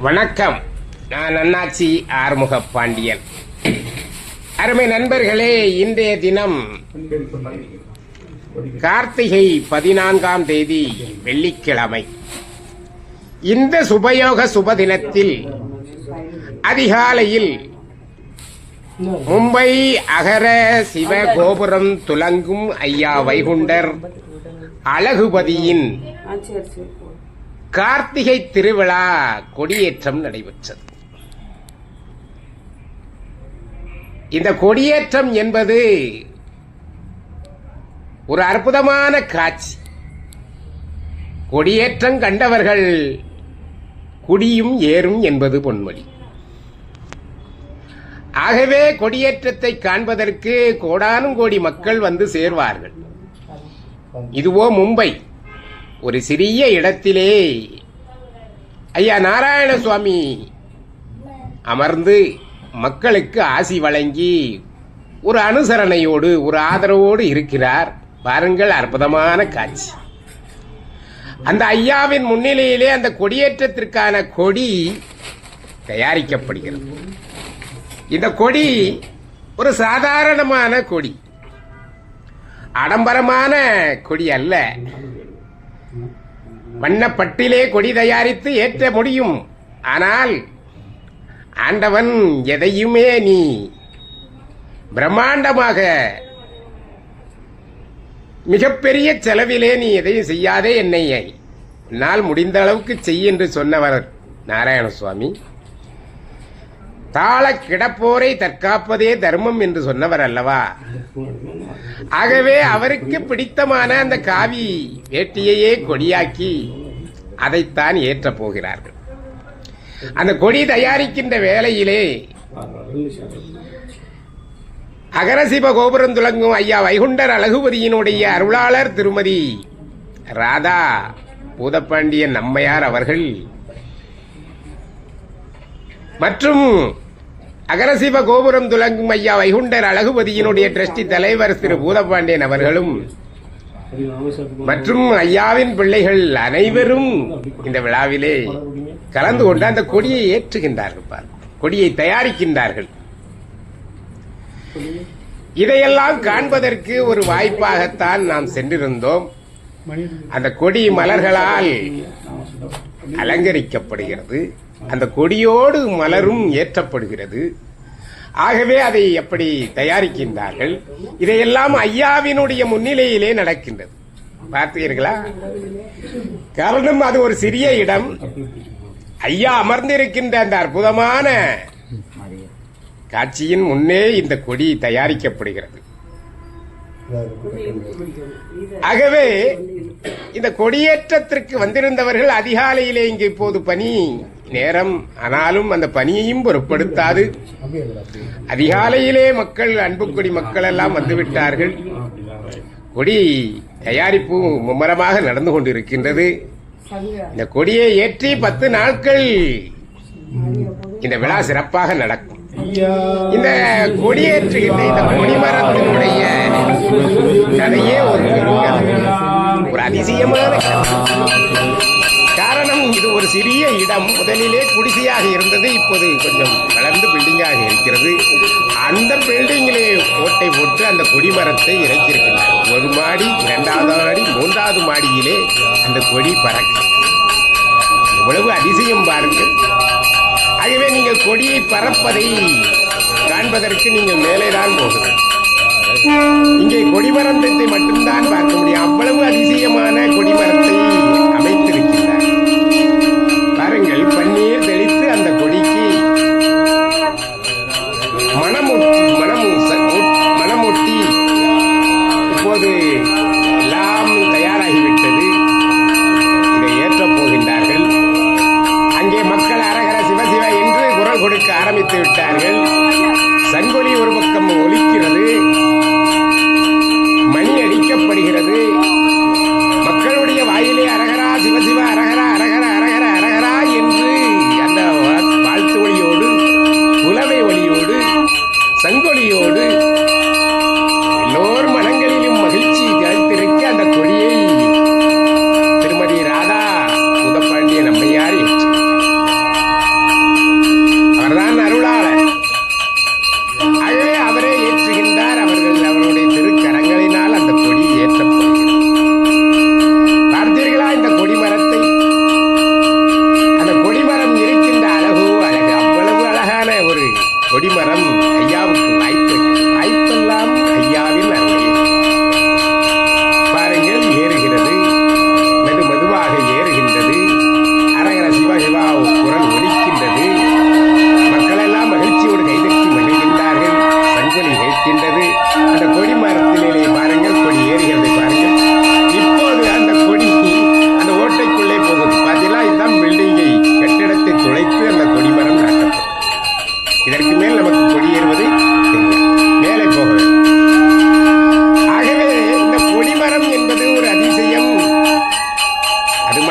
வணக்கம். நான் அண்ணாச்சி ஆறுமுக பாண்டியன். அருமை நண்பர்களே இன்றைய தினம் கார்த்திகை பதினான்காம் தேதி வெள்ளிக்கிழமை. இந்த சுபயோக சுப தினத்தில் அதிகாலையில் மும்பை அகர சிவ கோபுரம் துலங்கும் ஐயா வைகுண்டர் அழகுபதியின் கார்த்திகை திருவிழா கொடியேற்றம் நடைபெற்றது. இந்த கொடியேற்றம் என்பது ஒரு அற்புதமான காட்சி. கொடியேற்றம் கண்டவர்கள் குடியும் ஏறும் என்பது பொன்மொழி. ஆகவே கொடியேற்றத்தை காண்பதற்கு கோடானும் கோடி மக்கள் வந்து சேர்வார்கள். இதுவோ மும்பை. ஒரு சிறிய இடத்திலே. ஐயா நாராயண சுவாமி அமர்ந்து மக்களுக்கு ஆசி வழங்கி ஒரு அனுசரணையோடு ஒரு ஆதரவோடு இருக்கிறார். பாருங்கள் அற்புதமான காட்சி. அந்த ஐயாவின் முன்னிலையிலே அந்த கொடியேற்றத்திற்கான கொடி தயாரிக்கப்படுகிறது. இந்த கொடி ஒரு சாதாரணமான கொடி. ஆடம்பரமான கொடி அல்ல. வண்ணப்பட்டிலே கொடி தயாரித்து ஏற்ற முடியும். ஆனால் ஆண்டவன் எதையுமே நீ பிரம்மாண்டமாக மிகப்பெரிய செலவிலே நீ எதையும் செய்யாதே என்னை என்னால் முடிந்த அளவுக்கு செய் என்று சொன்னவர் நாராயண சுவாமி தாழ கிடப்போரை தற்காப்பதே தர்மம் என்று சொன்னவர் அல்லவா? ஆகவே அவருக்கு பிடித்தமான அந்த காவி வேட்டியையே கொடியாக்கி அதைத்தான் ஏற்றப் போகிறார்கள். அந்த கொடி தயாரிக்கின்ற வேலையிலே அகரசிப கோபுரம் துலங்கும் ஐயா வைகுண்டர் அழகுபதியினுடைய அருளாளர் திருமதி ராதா பூதப்பாண்டியன் நம்மையார் அவர்கள் மற்றும் அகரசிவ கோபுரம் துலங்கும் ஐயா வைகுண்டர் அழகுபதியினுடைய டிரஸ்டி தலைவர் திரு பூதபாண்டியன் அவர்களும் மற்றும் ஐயாவின் பிள்ளைகள் அனைவரும் இந்த விழாவிலே கலந்து கொண்டு அந்த கொடியை ஏற்றுகின்றார்கள் பார். கொடியை தயாரிக்கின்றார்கள். இதையெல்லாம் காண்பதற்கு ஒரு வாய்ப்பாகத்தான் நாம் சென்றிருந்தோம். அந்த கொடி மலர்களால் அலங்கரிக்கப்படுகிறது. அந்த கொடியோடு மலரும் ஏற்றப்படுகிறது. ஆகவே அதை எப்படி தயாரிக்கின்றார்கள்? இதையெல்லாம் ஐயாவினுடைய முன்னிலையிலே நடக்கின்றது. பார்த்தீர்களா? காரணம் அது ஒரு சிறிய இடம். ஐயா அமர்ந்திருக்கின்ற அந்த அற்புதமான காட்சியின் முன்னே இந்த கொடி தயாரிக்கப்படுகிறது. ஆகவே இந்த கொடியேற்றத்திற்கு வந்திருந்தவர்கள் அதிகாலையிலே இங்கு இப்போது பனி நேரம். ஆனாலும் அந்த பனியையும் பொருட்படுத்தாது. அதிகாலையிலே மக்கள் அன்புக்குடி மக்கள் எல்லாம் வந்துவிட்டார்கள். கொடி தயாரிப்பு மும்மரமாக நடந்து கொண்டிருக்கின்றது. இந்த கொடியை ஏற்றி பத்து நாட்கள் இந்த விழா சிறப்பாக நடக்கும். இந்த கொடியேற்றுகின்ற இந்த கொடிமரத்தினுடைய கதையே ஒரு ஒரு அதிசயமான காரணம் இது ஒரு சிறிய இடம். முதலிலே குடிசையாக இருந்தது இப்போது கொஞ்சம் வளர்ந்து பில்டிங்காக இருக்கிறது. அந்த பில்டிங்கிலே கோட்டை போட்டு அந்த கொடிமரத்தை இறக்கியிருக்கிறார் ஒரு மாடி இரண்டாவது மாடி மூன்றாவது மாடியிலே அந்த கொடி பறக்கும் எவ்வளவு அதிசயம் பாருங்கள். ஆகவே நீங்கள் கொடியை பறப்பதை காண்பதற்கு நீங்கள் மேலேதான் போகணும் இங்கே கொடிமரத்தை மட்டும்தான் பார்க்க முடியும். அவ்வளவு அதிசயமான கொடிமரத்தை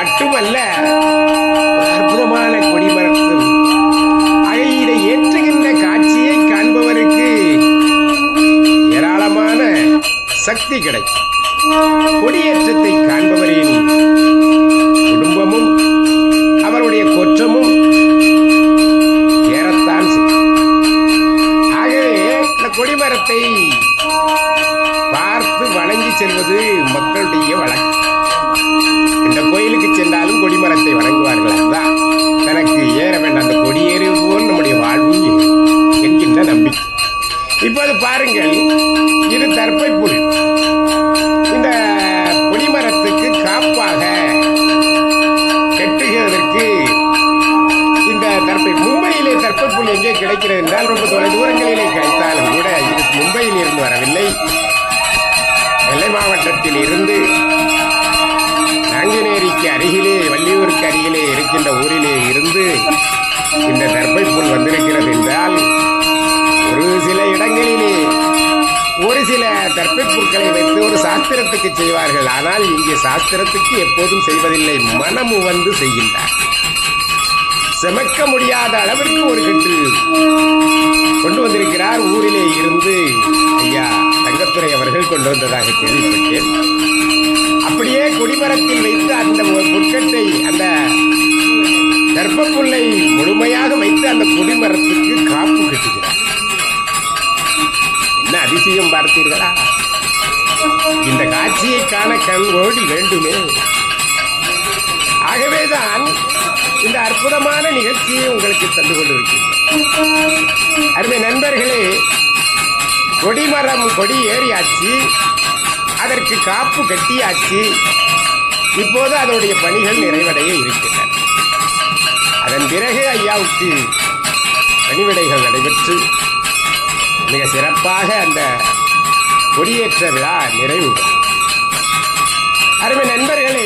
மட்டுமல்ல அற்புதமான கொடிமரத்தில் அழையிட ஏற்றுகின்ற காட்சியை காண்பவருக்கு ஏராளமான சக்தி கிடைக்கும். கொடியேற்றத்தை இருக்கின்ற ஊரிலே இருந்து இந்த தர்ப்பை புல் வந்திருக்கிறது என்றால் ஒரு சில இடங்களிலே ஒரு சில தர்ப்பை புற்களை வைத்து ஒரு சாஸ்திரத்துக்கு செய்வார்கள். ஆனால் இங்கே சாஸ்திரத்துக்கு எப்போதும் செய்வதில்லை. மனம் வந்து செய்கின்றார். செமக்க முடியாத அளவிற்கு ஒரு கட்டு கொண்டு வந்திருக்கிறார். ஊரிலே இருந்து ஐயா தங்கத்துறை அவர்கள் கொண்டு வந்ததாக கேள்விப்பட்டேன். அப்படியே கொடிமரத்தில் வைத்து அந்த ஒரு பொற்கட்டை அந்த முழுமையாக வைத்து அந்த கொடிமரத்துக்கு காப்பு கட்டுகிறார். என்ன அதிசயம் பார்த்தீர்களா? இந்த காட்சியை காண கண் ஓடி வேண்டுமே. ஆகவேதான் இந்த அற்புதமான நிகழ்ச்சியை உங்களுக்கு தந்து கொண்டிருக்கிறேன் அருமை நண்பர்களே கொடிமரம் கொடி ஏறியாச்சு அதற்கு காப்பு கட்டியாச்சு. இப்போது அதனுடைய பணிகள் நிறைவடைய இருக்கின்றன. அதன் பிறகு ஐயாவுக்கு பணிவிடைகள் நடைபெற்று மிக சிறப்பாக அந்த கொடியேற்ற விழா நிறைவு. அருமை நண்பர்களே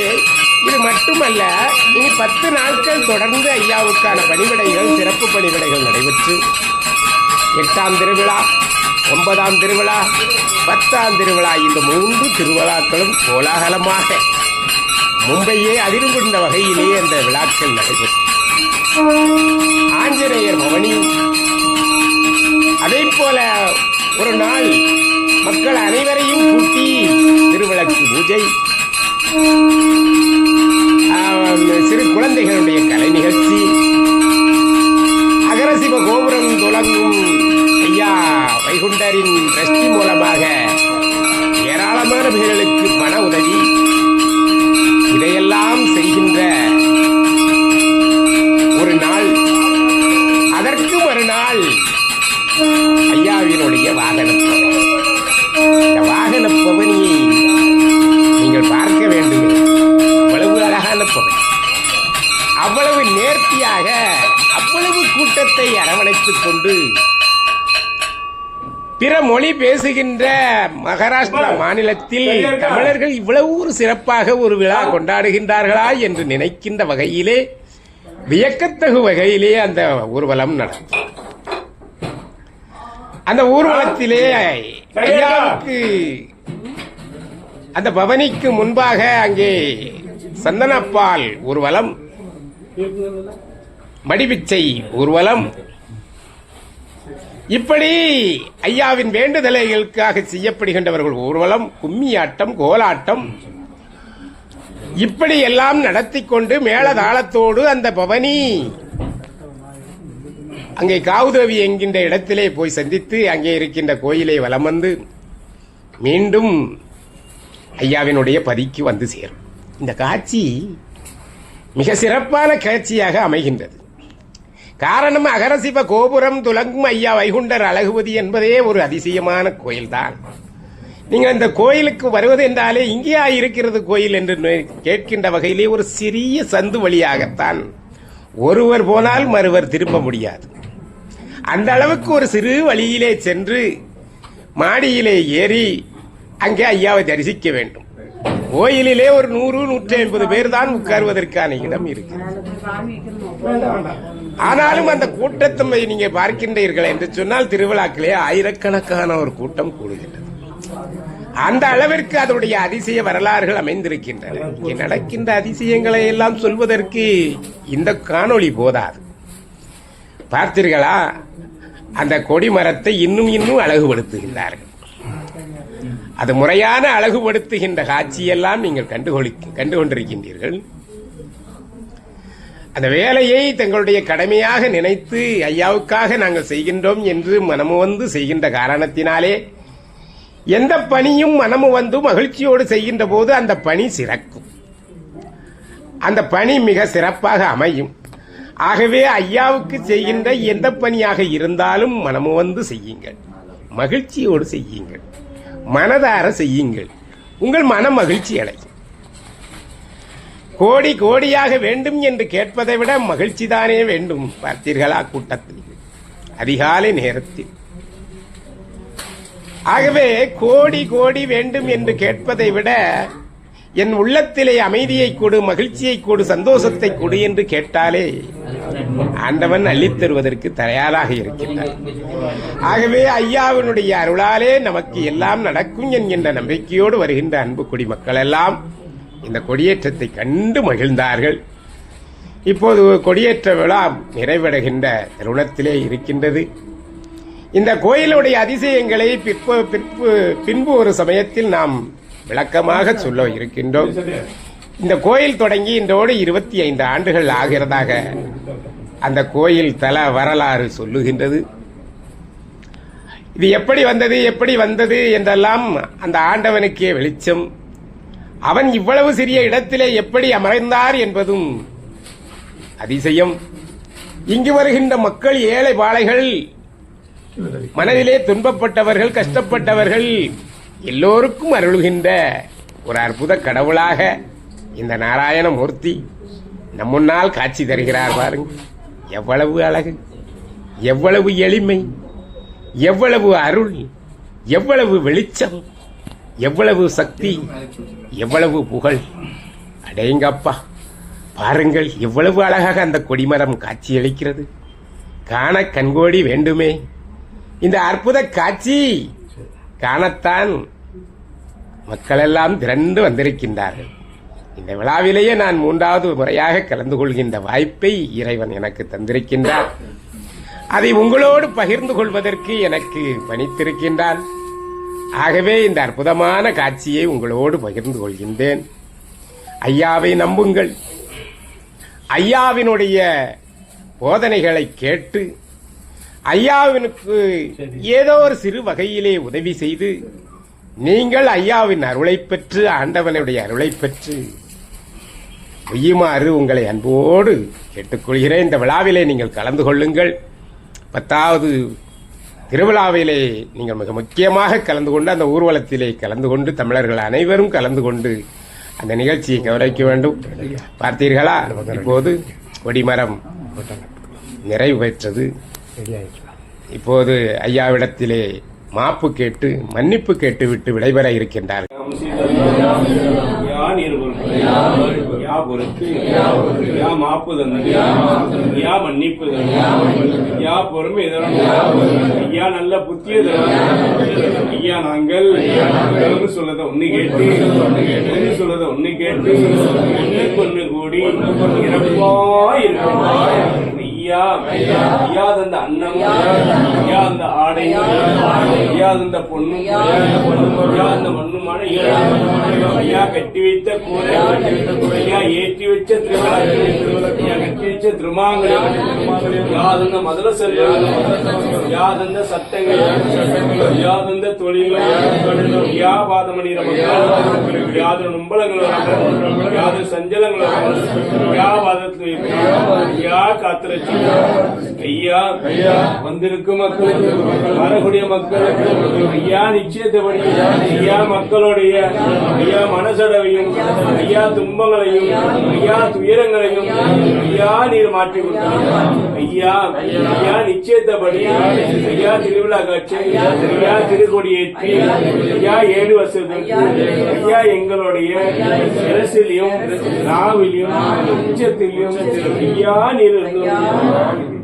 இது மட்டுமல்ல இனி பத்து நாட்கள் தொடர்ந்து ஐயாவுக்கான பணிவிடைகள் சிறப்பு பணிவிடைகள் நடைபெற்று எட்டாம் திருவிழா ஒன்பதாம் திருவிழா பத்தாம் திருவிழா இந்த மூன்று திருவிழாக்களும் கோலாகலமாக மும்பையே அதிர்வுண்ட வகையிலேயே அந்த விழாக்கள் நடைபெற்று ஆஞ்சநேயர் பவனி. அதே போல ஒரு நாள் மக்கள் அனைவரையும் கூட்டி திருவிளக்கு பூஜை. சிறு குழந்தைகளுடைய கலை நிகழ்ச்சி. அகரசிவ கோபுரம் தொடங்கும் ஐயா வைகுண்டரின் டிரஸ்டி மூலமாக ஏராளமான பேர்களுக்கு பண உதவி. மொழி பேசுகின்ற மகாராஷ்டிரா மாநிலத்தில் தமிழர்கள் இவ்வளவு ஒரு சிறப்பாக ஒரு விழா கொண்டாடுகின்றார்களா என்று நினைக்கின்ற வகையிலே வியக்கத்தகு வகையிலே அந்த ஊர்வலம் நடக்கும் அந்த ஊர்வலத்திலே ஐயாவுக்கு அந்த பவனிக்கு முன்பாக அங்கே சந்தனப்பால் ஊர்வலம் மடிபிச்சை ஊர்வலம் இப்படி ஐயாவின் வேண்டுதலைகளுக்காக செய்யப்படுகின்றவர்கள் ஊர்வலம் கும்மியாட்டம் கோலாட்டம். இப்படி எல்லாம் நடத்தி கொண்டு மேளதாளத்தோடு அந்த பவனி அங்கே காவுதேவி என்கின்ற இடத்திலே போய் சந்தித்து அங்கே இருக்கின்ற கோயிலை வலம் வந்து மீண்டும் ஐயாவினுடைய பதிக்கு வந்து சேரும். இந்த காட்சி மிக சிறப்பான காட்சியாக அமைகின்றது. காரணம் அகரசிவ கோபுரம் துலங்கும் ஐயா வைகுண்டர் அழகுபதி என்பதே ஒரு அதிசயமான கோயில்தான். நீங்கள் இந்த கோயிலுக்கு வருவது என்றாலே இங்கேயா இருக்கிறது கோயில் என்று நே- கேட்கின்ற வகையிலே ஒரு சிறிய சந்து வழியாகத்தான். ஒருவர் போனால் மறுவர் திரும்ப முடியாது. அந்த அளவுக்கு ஒரு சிறு வழியிலே சென்று மாடியிலே ஏறி அங்கே ஐயாவை தரிசிக்க வேண்டும். கோயிலிலே ஒரு நூறு நூற்றி ஐம்பது பேர் தான் உட்காருவதற்கான இடம் இருக்கிறது. ஆனாலும் அந்த கூட்டத்தை நீங்க பார்க்கின்றீர்கள் என்று சொன்னால் திருவிழாக்களே ஆயிரக்கணக்கான ஒரு கூட்டம் கூடுகின்றது. அந்த அளவிற்கு அதனுடைய அதிசய வரலாறுகள் அமைந்திருக்கின்றன. இங்கே நடக்கின்ற அதிசயங்களை எல்லாம் சொல்வதற்கு இந்த காணொளி போதாது. பார்த்தீர்களா? அந்த கொடி மரத்தை இன்னும் இன்னும் அழகுபடுத்துகின்றார்கள். அது முறையான அழகுபடுத்துகின்ற காட்சியெல்லாம் நீங்கள் கண்டுகொளி கண்டு கொண்டிருக்கின்றீர்கள் அந்த வேலையை தங்களுடைய கடமையாக நினைத்து ஐயாவுக்காக நாங்கள் செய்கின்றோம் என்று மனமு வந்து செய்கின்ற காரணத்தினாலே எந்த பணியும் மனமு வந்து மகிழ்ச்சியோடு செய்கின்ற போது அந்த பணி சிறக்கும். அந்த பணி மிக சிறப்பாக அமையும். ஆகவே ஐயாவுக்கு செய்கின்ற எந்த பணியாக இருந்தாலும் மனமு வந்து செய்யுங்கள். மகிழ்ச்சியோடு செய்யுங்கள். மனதார செய்யுங்கள். உங்கள் மன மகிழ்ச்சி அடையும். கோடி கோடியாக வேண்டும் என்று கேட்பதை விட மகிழ்ச்சி தானே வேண்டும் பார்த்தீர்களா கூட்டத்தில். அதிகாலை நேரத்தில். ஆகவே கோடி கோடி வேண்டும் என்று கேட்பதை விட என் உள்ளத்திலே அமைதியை கொடு மகிழ்ச்சியை கொடு சந்தோஷத்தை கொடு என்று கேட்டாலே ஆண்டவன் அள்ளித் தருவதற்கு தயாராக இருக்கின்றார். ஆகவே ஐயாவினுடைய அருளாலே நமக்கு எல்லாம் நடக்கும் என்கின்ற நம்பிக்கையோடு வருகின்ற அன்பு குடிமக்கள் எல்லாம் இந்த கொடியேற்றத்தை கண்டு மகிழ்ந்தார்கள். இப்போது கொடியேற்ற விழா நிறைவடைகின்ற தருணத்திலே இருக்கின்றது. இந்த கோயிலுடைய அதிசயங்களை பிற்பு பிற்பு பின்பு ஒரு சமயத்தில் நாம் விளக்கமாக சொல்ல இருக்கின்றோம். இந்த கோயில் தொடங்கி இன்றோடு இருபத்தி ஐந்து ஆண்டுகள் ஆகிறதாக அந்த கோயில் தல வரலாறு சொல்லுகின்றது. இது எப்படி வந்தது எப்படி வந்தது என்றெல்லாம் அந்த ஆண்டவனுக்கே வெளிச்சம். அவன் இவ்வளவு சிறிய இடத்திலே எப்படி அமர்ந்தார் என்பதும் அதிசயம். இங்கு வருகின்ற மக்கள் ஏழை பாளைகள் மனதிலே துன்பப்பட்டவர்கள் கஷ்டப்பட்டவர்கள் எல்லோருக்கும் அருள்கின்ற ஒரு அற்புத கடவுளாக இந்த நாராயணமூர்த்தி நம் முன்னால் காட்சி தருகிறார் பாருங்க. எவ்வளவு அழகு எவ்வளவு எளிமை எவ்வளவு அருள் எவ்வளவு வெளிச்சம் எவ்வளவு சக்தி. எவ்வளவு புகழ்? அடேங்கப்பா. பாருங்கள் எவ்வளவு அழகாக அந்த கொடிமரம் காட்சியளிக்கிறது. காண கண்கோடி வேண்டுமே. இந்த அற்புத காட்சி காணத்தான் மக்களெல்லாம் திரண்டு வந்திருக்கின்றார்கள். இந்த விழாவிலேயே நான் மூன்றாவது முறையாக கலந்து கொள்கின்ற வாய்ப்பை இறைவன் எனக்கு தந்திருக்கின்றான் அதை உங்களோடு பகிர்ந்து கொள்வதற்கு எனக்கு பணித்திருக்கின்றான் ஆகவே இந்த அற்புதமான காட்சியை உங்களோடு பகிர்ந்து கொள்கின்றேன். ஐயாவை நம்புங்கள். ஐயாவினுடைய போதனைகளை கேட்டு ஐயாவினுக்கு ஏதோ ஒரு சிறு வகையிலே உதவி செய்து நீங்கள் ஐயாவின் அருளை பெற்று ஆண்டவனுடைய அருளை பெற்று உய்யுமாறு உங்களை அன்போடு கேட்டுக்கொள்கிறேன். இந்த விழாவிலே நீங்கள் கலந்து கொள்ளுங்கள். பத்தாவது திருவிழாவிலே நீங்கள் மிக முக்கியமாக கலந்து கொண்டு அந்த ஊர்வலத்திலே கலந்து கொண்டு தமிழர்கள் அனைவரும் கலந்து கொண்டு அந்த நிகழ்ச்சியை கவனிக்க வேண்டும். பார்த்தீர்களா? இப்போது கொடிமரம் நிறைவு பெற்றது. இப்போது ஐயாவிடத்திலே மாப்பு கேட்டு மன்னிப்பு கேட்டுவிட்டு விடைபெற இருக்கின்றார் யா நீர்வரும் யா பொறுத்து யா மாப்பு யா மன்னிப்பு யா பொறுமை தரும் ஐயா நல்ல புத்திய தரும் ஐயா நாங்கள் ஒன்று சொல்லத ஒண்ணு கேட்டு ஒன்று சொல்லத ஒண்ணு கேட்டு ஒண்ணுக்கு ஒண்ணு கூடி இறப்பா இருக்கும் ஐயா ஐயா தந்த அன்னம் ஐயா அந்த ஆடை ஐயா தந்த பொண்ணு ஐயா அந்த மண்ணு மழை ஐயா கட்டி வைத்த கூரை ஐயா ஏற்றி வச்ச ஐயா கட்டி வச்ச திருமாங்கலம் ஐயா தந்த மதுர செல்வம் ஐயா தந்த சட்டங்கள் ஐயா தந்த தொழில் ஐயா பாதமணி மக்கள் யாது நும்பலங்கள் யாது சஞ்சலங்கள் ஐயா பாதத்தில் ஐயா காத்திரச்சி. ஐயா ஐயா வந்திருக்கும் மக்களுக்கு வரக்கூடிய மக்களுக்கு ஐயா நிச்சயத்தபடி ஐயா மக்களுடைய ஐயா மனசடவையும் ஐயா துன்பங்களையும் ஐயா துயரங்களையும் ஐயா நீர் மாற்றி கொடுத்தார் ஐயா ஐயா நிச்சயத்தபடி ஐயா திருவிழா காட்சி ஐயா திருக்கொடியேற்றி ஐயா ஏழு வருஷத்துக்கு ஐயா எங்களுடைய சிரசிலையும் நாவிலையும் உச்சத்திலையும் ஐயா நீர் Amém.